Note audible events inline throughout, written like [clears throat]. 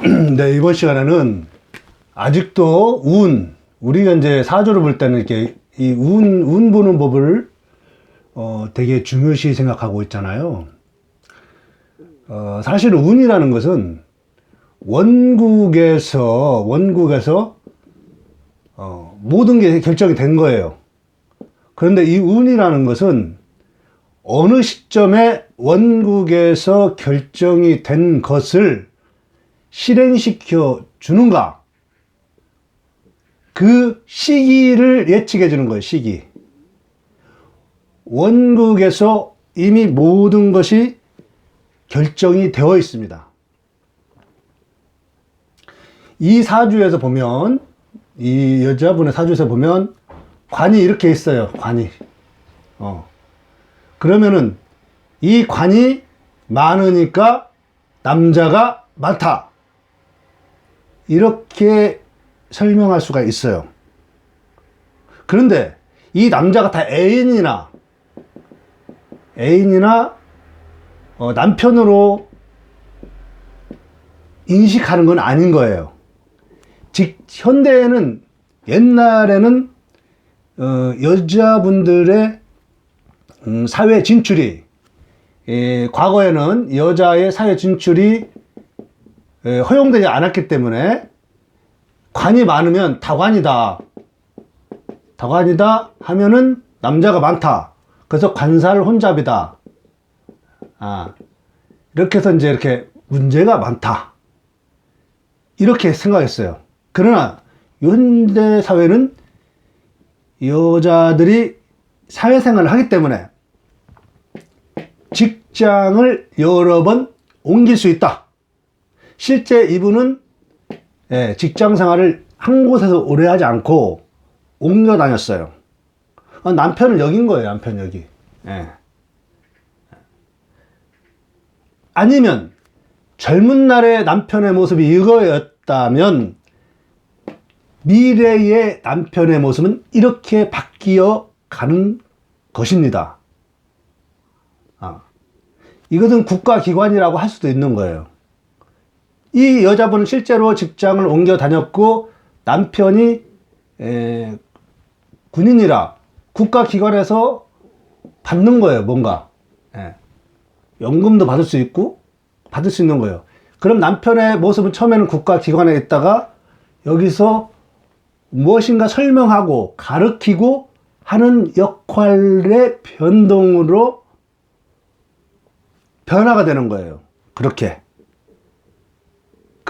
[clears throat] 네, 이번 시간에는 아직도 운, 우리가 이제 사주를 볼 때는 이렇게 이 운, 운 보는 법을 어, 되게 중요시 생각하고 있잖아요. 어, 사실 운이라는 것은 원국에서, 원국에서 어, 모든 게 결정이 된 거예요. 그런데 이 운이라는 것은 어느 시점에 원국에서 결정이 된 것을 실행시켜 주는가? 그 시기를 예측해 주는 거예요, 시기. 원국에서 이미 모든 것이 결정이 되어 있습니다. 이 사주에서 보면, 이 여자분의 사주에서 보면, 관이 이렇게 있어요, 관이. 어. 그러면은, 이 관이 많으니까 남자가 많다. 이렇게 설명할 수가 있어요. 그런데 이 남자가 다 애인이나 애인이나 어, 남편으로 인식하는 건 아닌 거예요. 즉 현대에는 옛날에는 어, 여자분들의 음, 사회 진출이 예, 과거에는 여자의 사회 진출이 예, 허용되지 않았기 때문에 관이 많으면 다관이다. 다관이다 하면은 남자가 많다. 그래서 관살 혼잡이다. 아, 이렇게 해서 이제 이렇게 문제가 많다. 이렇게 생각했어요. 그러나 현대 사회는 여자들이 사회생활을 하기 때문에 직장을 여러 번 옮길 수 있다. 실제 이분은 예, 직장 생활을 한 곳에서 오래 하지 않고 옮겨 다녔어요. 어, 남편을 여긴 거예요, 남편 여기. 예. 아니면 젊은 날의 남편의 모습이 이거였다면 미래의 남편의 모습은 이렇게 바뀌어 가는 것입니다. 아, 이것은 국가기관이라고 할 수도 있는 거예요. 이 여자분은 실제로 직장을 옮겨 다녔고 남편이 에, 군인이라 국가기관에서 받는 거예요, 뭔가. 예. 연금도 받을 수 있고 받을 수 있는 거예요. 그럼 남편의 모습은 처음에는 국가기관에 있다가 여기서 무엇인가 설명하고 가르치고 하는 역할의 변동으로 변화가 되는 거예요. 그렇게.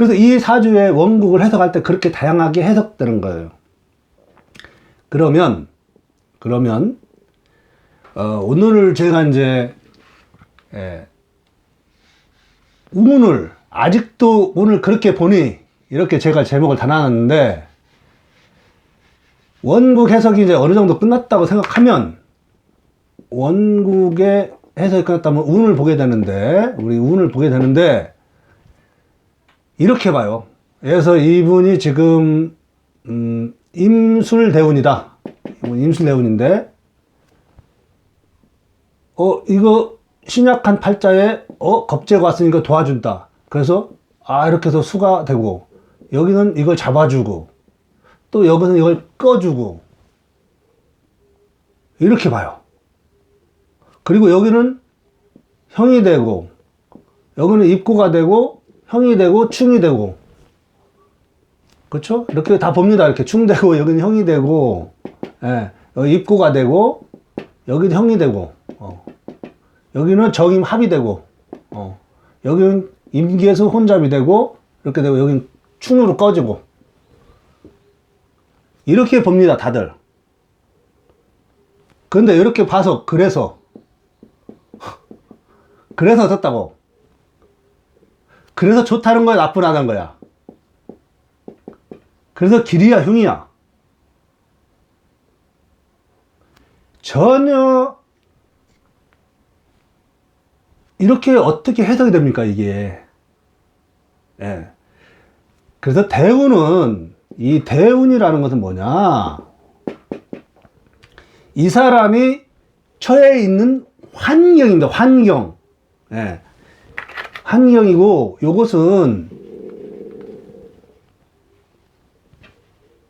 그래서 이 사주의 원국을 해석할 때 그렇게 다양하게 해석되는 거예요. 그러면, 그러면, 어, 오늘 제가 이제, 예, 운을, 아직도 오늘 그렇게 보니, 이렇게 제가 제목을 달아놨는데, 원국 해석이 이제 어느 정도 끝났다고 생각하면, 원국의 해석이 끝났다면 운을 보게 되는데, 우리 운을 보게 되는데, 이렇게 봐요. 그래서 이분이 지금 음, 임술대운이다. 임술대운인데 어 이거 신약한 팔자에 어 겁재가 왔으니까 도와준다. 그래서 아 이렇게 해서 수가 되고 여기는 이걸 잡아주고 또 여기는 이걸 꺼주고 이렇게 봐요. 그리고 여기는 형이 되고 여기는 입고가 되고 형이 되고 충이 되고 그렇죠? 이렇게 다 봅니다. 이렇게 충 되고 여기는 형이 되고 예, 여기 입고가 되고 여기는 형이 되고 어. 여기는 정임 합이 되고 어. 여기는 임기에서 혼잡이 되고 이렇게 되고 여기는 충으로 꺼지고 이렇게 봅니다. 다들. 근데 이렇게 봐서 그래서 [laughs] 그래서 어떻다고 그래서 좋다는 거야, 나쁘다는 거야. 그래서 길이야, 흉이야. 전혀 이렇게 어떻게 해석이 됩니까, 이게? 예. 그래서 대운은, 이 대운이라는 것은 뭐냐? 이 사람이 처해 있는 환경입니다, 환경. 예. 환경이고 요것은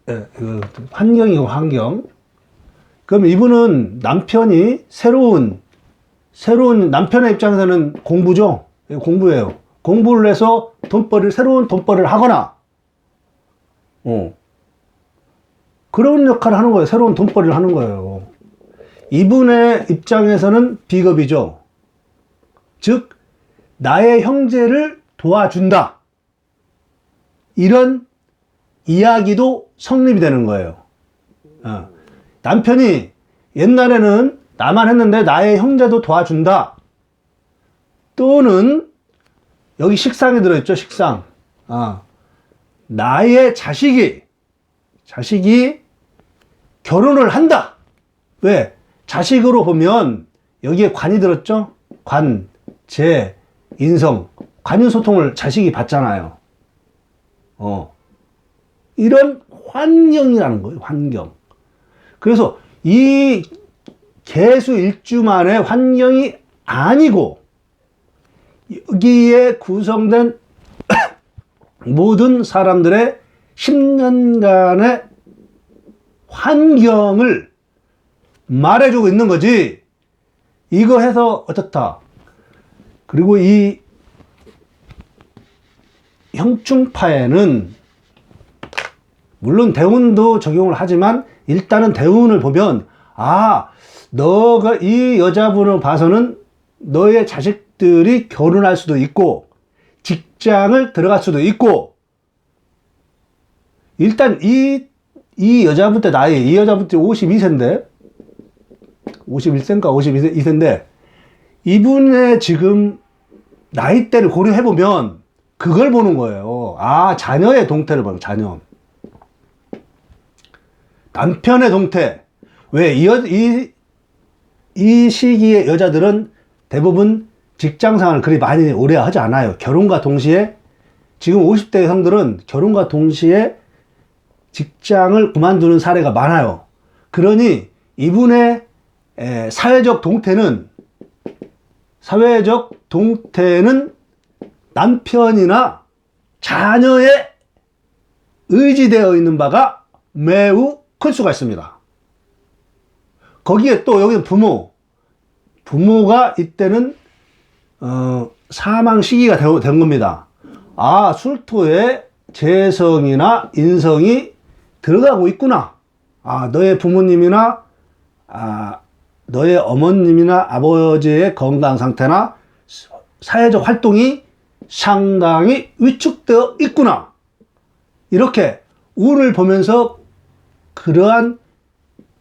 예, 그 환경이고 환경 그럼 이분은 남편이 새로운 새로운 남편의 입장에서는 공부죠? 예, 공부예요. 공부를 해서 돈벌이를 새로운 돈벌이를 하거나. 어. 그런 역할을 하는 거예요. 새로운 돈벌이를 하는 거예요. 이분의 입장에서는 비겁이죠. 즉 나의 형제를 도와준다. 이런 이야기도 성립이 되는 거예요. 어. 남편이 옛날에는 나만 했는데 나의 형제도 도와준다. 또는 여기 식상에 들어있죠, 식상. 아, 나의 자식이, 자식이 결혼을 한다. 왜? 자식으로 보면 여기에 관이 들었죠? 관, 재, 인성, 관윤소통을 자식이 받잖아요. 어. 이런 환경이라는 거예요, 환경. 그래서 이 개수 일주만의 환경이 아니고 여기에 구성된 [coughs] 모든 사람들의 10년간의 환경을 말해주고 있는 거지. 이거 해서 어떻다. 그리고 이 형충파에는 물론 대운도 적용을 하지만 일단은 대운을 보면 아 너가 이 여자분을 봐서는 너의 자식들이 결혼할 수도 있고 직장을 들어갈 수도 있고 일단 이, 이 여자분 때 나이 이 여자분 때 52세인데 51세인가 52세인데 이분의 지금 나이대를 고려해 보면 그걸 보는 거예요. 아 자녀의 동태를 봐요. 자녀. 남편의 동태. 왜, 이, 여, 이, 이 시기에 여자들은 대부분 직장 생활을 그리 많이 오래 하지 않아요. 결혼과 동시에, 지금 50대 여성들은 결혼과 동시에 직장을 그만두는 사례가 많아요. 그러니 이분의 에, 사회적 동태는, 사회적 동태는 남편이나 자녀에 의지되어 있는 바가 매우 클 수가 있습니다. 거기에 또 여기는 부모. 부모가 이때는 어, 사망 시기가 되- 된 겁니다. 아, 술토에 재성이나 인성이 들어가고 있구나. 아, 너의 부모님이나 아, 너의 어머님이나 아버지의 건강 상태나 사회적 활동이 상당히 위축되어 있구나. 이렇게 운을 보면서 그러한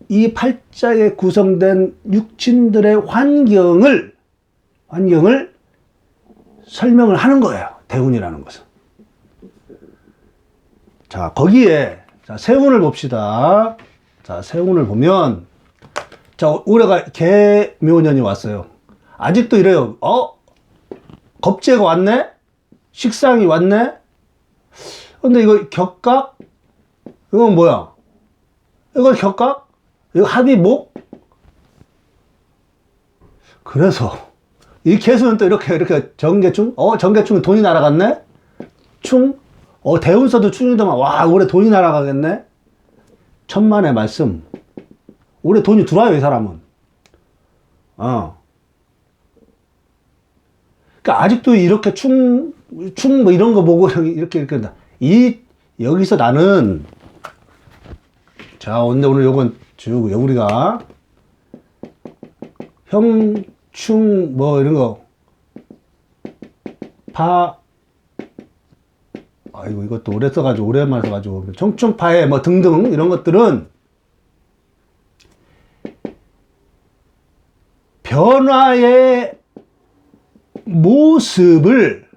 이 팔자에 구성된 육친들의 환경을 환경을 설명을 하는 거예요. 대운이라는 것은. 자, 거기에 자, 세운을 봅시다. 자, 세운을 보면 자, 올해가 개묘년이 왔어요. 아직도 이래요. 어? 겁재가 왔네? 식상이 왔네? 근데 이거 격각? 이건 뭐야? 이거 격각? 이거 합의목? 그래서 이 개수는 또 이렇게 이렇게 정계충? 어 정계충 돈이 날아갔네? 충? 어 대운서도 충이더만 와 올해 돈이 날아가겠네? 천만의 말씀 올해 돈이 들어와요 이 사람은. 어. 그러니까 아직도 이렇게 충, 충뭐 이런 거 보고 [laughs] 이렇게 이렇게 한다. 이 여기서 나는 자, 근데 오늘 요건 쭉 우리가 형충 뭐 이런 거. 파, 아이고 이것도 오래 써가지고 오랜만에 써가지고. 청춘파에 뭐 등등 이런 것들은 변화의 모습을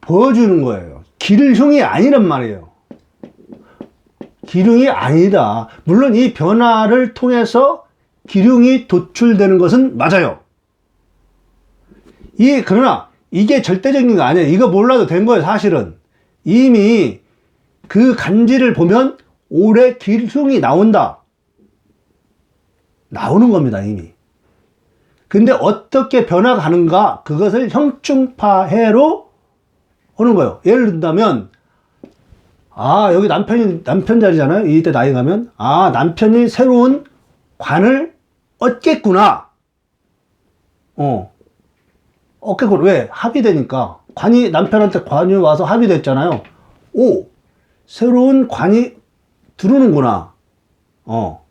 보여주는 거예요. 기를흉이 아니란 말이에요. 기륭이 아니다. 물론 이 변화를 통해서 기륭이 도출되는 것은 맞아요. 이, 그러나 이게 절대적인 거 아니에요. 이거 몰라도 된 거예요, 사실은. 이미 그 간지를 보면 올해 기흉이 나온다. 나오는 겁니다, 이미. 근데 어떻게 변화가는가? 그것을 형충파해로 오는 거예요. 예를 든다면, 아, 여기 남편이, 남편 자리잖아요. 이때 나이 가면. 아, 남편이 새로운 관을 얻겠구나. 어. 얻겠구나. 왜? 합의되니까. 관이, 남편한테 관이 와서 합의됐잖아요. 오! 새로운 관이 들어오는구나. 어.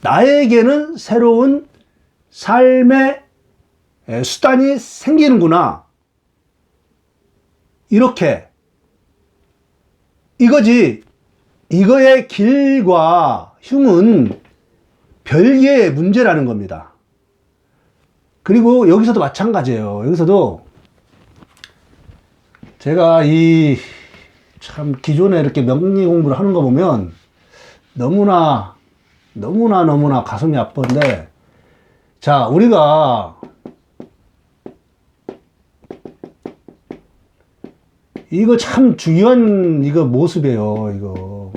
나에게는 새로운 삶의 에, 수단이 생기는구나. 이렇게. 이거지. 이거의 길과 흉은 별개의 문제라는 겁니다. 그리고 여기서도 마찬가지예요. 여기서도 제가 이 참 기존에 이렇게 명리 공부를 하는 거 보면 너무나 너무나 너무나 가슴이 아픈데 자 우리가 이거 참 중요한 이거 모습이에요 이거.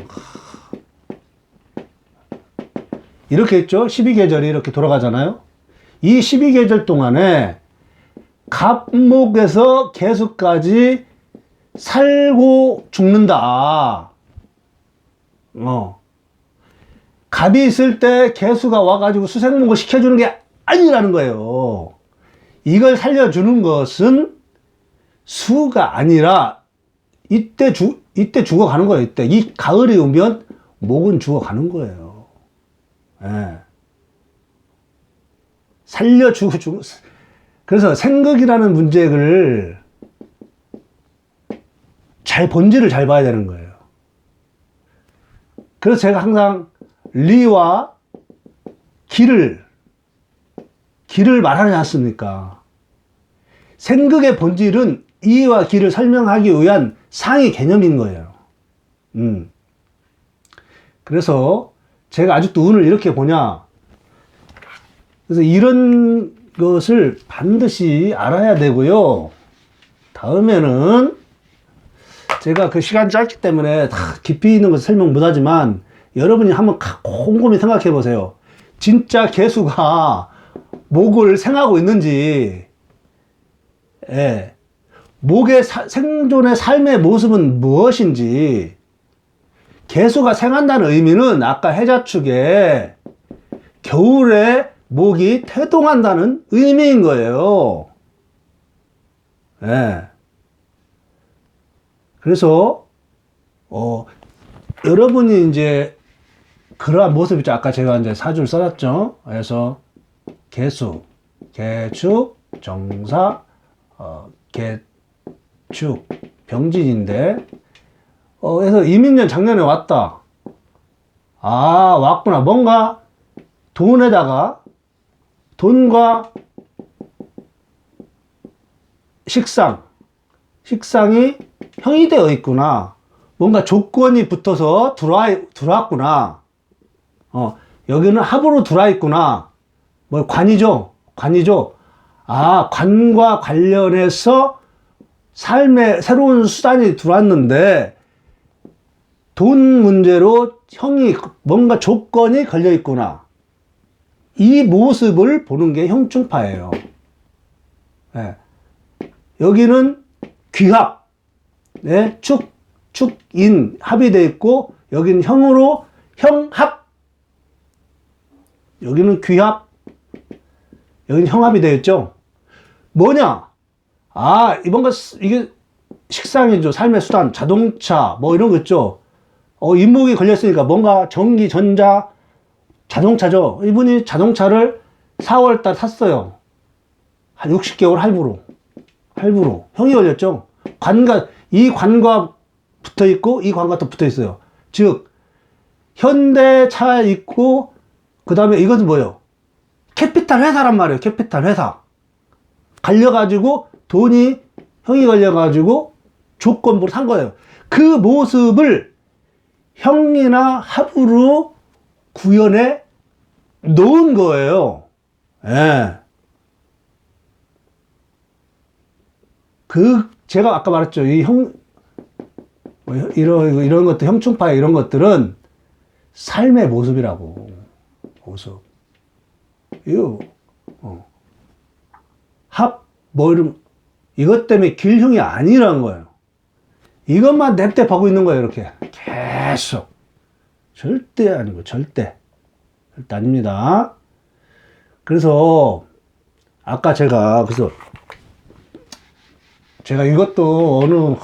이렇게 했죠? 12계절이 이렇게 돌아가잖아요? 이 12계절 동안에 갑목에서 개수까지 살고 죽는다. 어. 갑이 있을 때 개수가 와가지고 수생목을 시켜주는 게 아니라는 거예요. 이걸 살려주는 것은 수가 아니라 이때 죽 이때 죽어가는 거예요. 이때 이 가을이 오면 목은 죽어가는 거예요. 예. 살려주고 죽 그래서 생극이라는 문제를 잘 본질을 잘 봐야 되는 거예요. 그래서 제가 항상 리와 길을 길을 말하지 않습니까? 생극의 본질은 이와 길을 설명하기 위한 상위 개념인 거예요. 음. 그래서 제가 아직도 운을 이렇게 보냐? 그래서 이런 것을 반드시 알아야 되고요. 다음에는 제가 그 시간 짧기 때문에 다 깊이 있는 것을 설명 못 하지만 여러분이 한번 곰곰이 생각해 보세요. 진짜 개수가 목을 생하고 있는지, 예. 목의 사, 생존의 삶의 모습은 무엇인지, 개수가 생한다는 의미는 아까 해자 축에 겨울에 목이 태동한다는 의미인 거예요. 예. 그래서, 어, 여러분이 이제 그러한 모습이죠. 아까 제가 이제 사주를 써놨죠. 그래서 개수, 개축, 정사, 어, 개축, 병진인데, 어, 그래서 이민년 작년에 왔다. 아, 왔구나. 뭔가 돈에다가 돈과 식상, 식상이 형이 되어 있구나. 뭔가 조건이 붙어서 들어와, 들어왔구나. 어, 여기는 합으로 들어와 있구나. 뭐, 관이죠? 관이죠? 아, 관과 관련해서 삶의 새로운 수단이 들어왔는데, 돈 문제로 형이 뭔가 조건이 걸려 있구나. 이 모습을 보는 게 형충파예요. 네. 여기는 귀합, 네, 축, 축인 합이 되어 있고, 여기는 형으로 형합. 여기는 귀합. 여기는 형합이 되어 있죠. 뭐냐? 아, 이번 거, 이게 식상이죠. 삶의 수단, 자동차, 뭐 이런 거 있죠. 어, 인목이 걸렸으니까 뭔가 전기, 전자, 자동차죠. 이분이 자동차를 4월달 샀어요. 한 60개월 할부로. 할부로. 형이 걸렸죠. 관과, 이 관과 붙어 있고, 이 관과 또 붙어 있어요. 즉, 현대차 있고, 그 다음에 이것은 뭐예요? 캐피탈 회사란 말이에요. 캐피탈 회사. 갈려가지고, 돈이, 형이 걸려가지고, 조건부로 산 거예요. 그 모습을 형이나 합으로 구현해 놓은 거예요. 예. 그, 제가 아까 말했죠. 이 형, 뭐 이런, 이런 것들, 형충파의 이런 것들은 삶의 모습이라고. 모습. 이거, 어. 합, 뭐 이런, 이것 때문에 길흉이 아니라는 거예요. 이것만 냅대 보고 있는 거예요, 이렇게. 계속. 절대 아니고, 절대. 절대 아닙니다. 그래서, 아까 제가, 그래서, 제가 이것도 어느,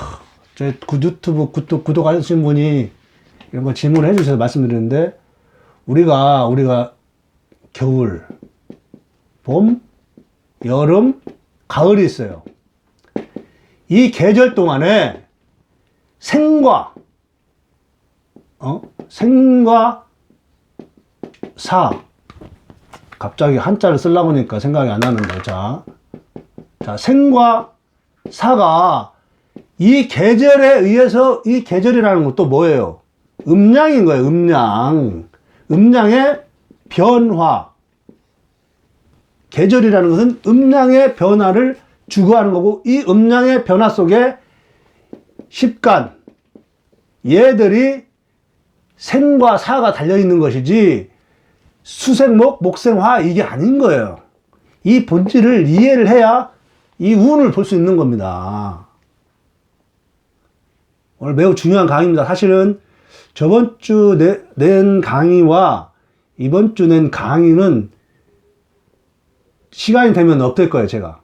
제 구- 유튜브 구독, 구독하신 분이 이런 거 질문해 주셔서 말씀드리는데, 우리가, 우리가 겨울, 봄, 여름, 가을이 있어요. 이 계절 동안에 생과, 어? 생과 사. 갑자기 한자를 쓰려고 하니까 생각이 안 나는데, 자. 자, 생과 사가 이 계절에 의해서 이 계절이라는 것도 뭐예요? 음량인 거예요, 음량. 음량의 변화. 계절이라는 것은 음량의 변화를 주고하는 거고 이 음량의 변화 속에 십간 얘들이 생과 사가 달려 있는 것이지 수생목, 목생화 이게 아닌 거예요. 이 본질을 이해를 해야 이 운을 볼 수 있는 겁니다. 오늘 매우 중요한 강의입니다. 사실은 저번 주 낸 강의와 이번 주낸 강의는 시간이 되면 없앨 거예요, 제가.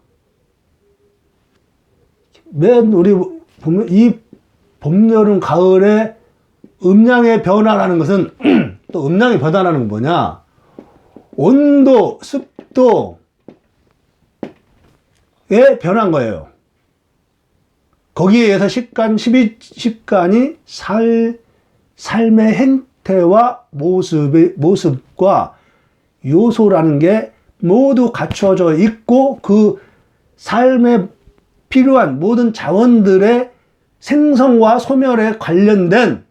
맨 우리 봄, 이 봄, 여름, 가을에 음량의 변화라는 것은 [clears throat] 또 음량의 변화라는 건 뭐냐? 온도, 습도의 변화인 거예요. 거기에 의해서 식간, 12, 식간이 살, 삶의 행 태와 모습의, 모습과 요소라는 게 모두 갖춰져 있고 그 삶에 필요한 모든 자원들의 생성과 소멸에 관련된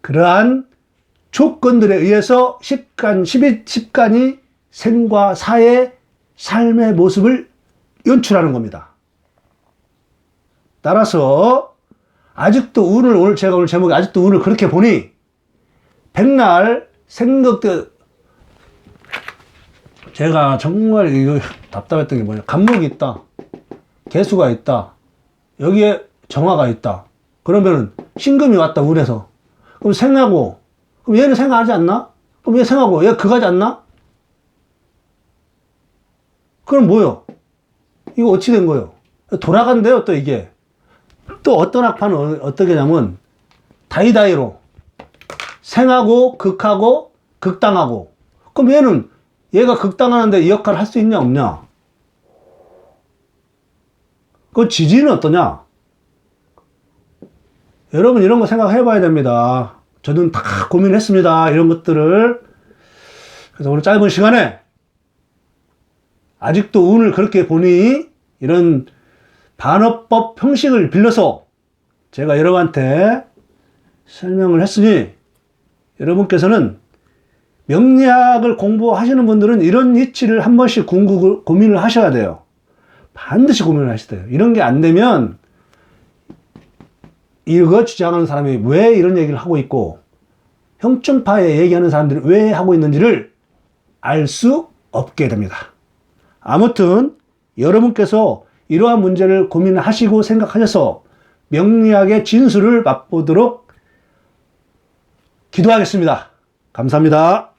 그러한 조건들에 의해서 십간, 십이, 십간이 생과 사의 삶의 모습을 연출하는 겁니다. 따라서 아직도 운을 오늘 제가 오늘 제목이 아직도 운을 그렇게 보니 백날 생각들 제가 정말 이거 답답했던 게 뭐냐 간목이 있다 개수가 있다 여기에 정화가 있다 그러면은 신금이 왔다 운에서 그럼 생하고 그럼 얘는 생하지 않나? 그럼 얘 생하고 얘 그가지 않나? 그럼 뭐요? 이거 어찌 된 거요? 돌아간대요 또 이게 또 어떤 학파는 어- 어떻게 하냐면 다이다이로 생하고 극하고 극당하고. 그럼 얘는 얘가 극당하는데 이 역할을 할 수 있냐 없냐? 그 지지는 어떠냐? 여러분 이런 거 생각해 봐야 됩니다. 저는 다 고민했습니다 이런 것들을. 그래서 오늘 짧은 시간에 아직도 운을 그렇게 보니 이런 반어법 형식을 빌려서 제가 여러분한테 설명을 했으니 여러분께서는 명리학을 공부하시는 분들은 이런 이치를 한 번씩 궁극을 고민을 하셔야 돼요. 반드시 고민을 하셔야 돼요. 이런 게 안 되면 이거 주장하는 사람이 왜 이런 얘기를 하고 있고 형점파에 얘기하는 사람들이 왜 하고 있는지를 알 수 없게 됩니다. 아무튼 여러분께서 이러한 문제를 고민하시고 생각하셔서 명리학의 진수를 맛보도록 기도하겠습니다. 감사합니다.